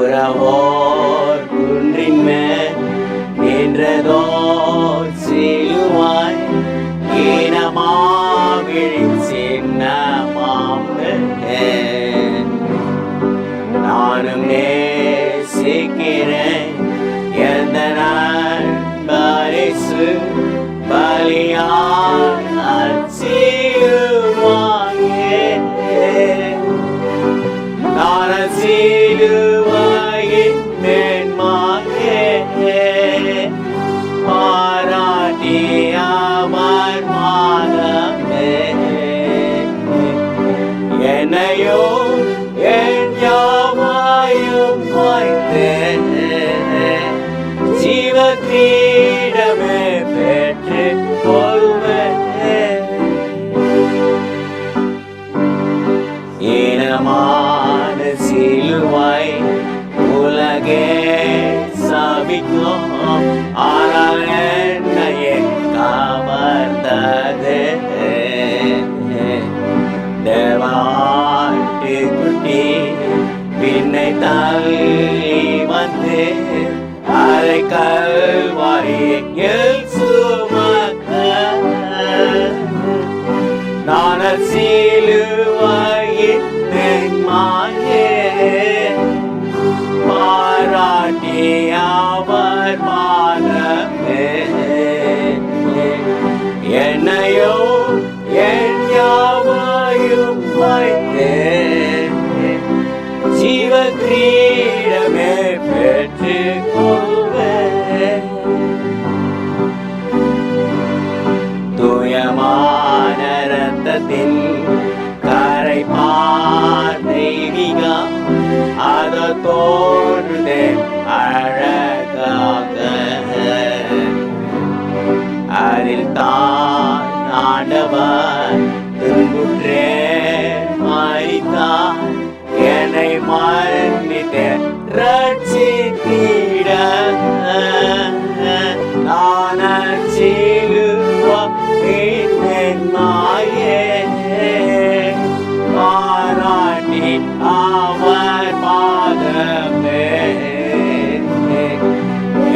உறவோர் குன்றின் மேல் நின்றதோ என்னையோ என் யாவையும் வைத்தேன் ஜீவ கிரீடமே பெற்று கொள்வேன் பின்னை தள்ளி வந்து அரை கல்வாரியில் சுமக்க நான் சிலுவையின் மாயே பாராட்டி அவர் மானமே என்னையோ என் யாவையும் வைத்தேன் கிரீடமே பெற்று கொள்வேன் ரத்தத்தின் கரை தெய்வீகம் அது தோன்றுதே அழகாக. அதில் தான் ஆண்டவர் துன்புற்றே ரட்சித்திட நான் சிலுவின் மாயே பாராட்டி அவர் பாதமே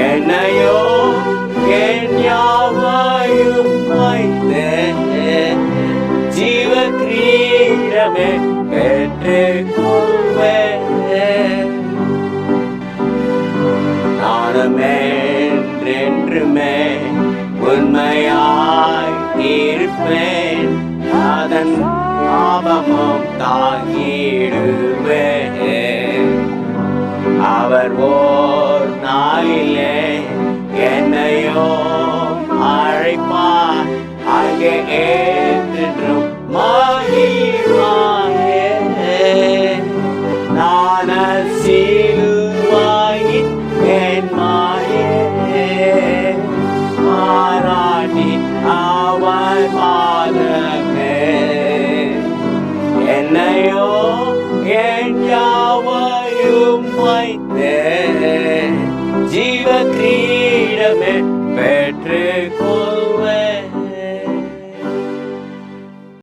என்னையோ என் யாவையும் வைத்தேன் ஜீவ கிரீடமே பெற்று அதன் பாவமும் தாங்கிடுவே அவர் ஓர் நாளிலே என்னையோ அழைப்பார். அங்கே ஜீவ கிரீடமே பெற்றுக்கோ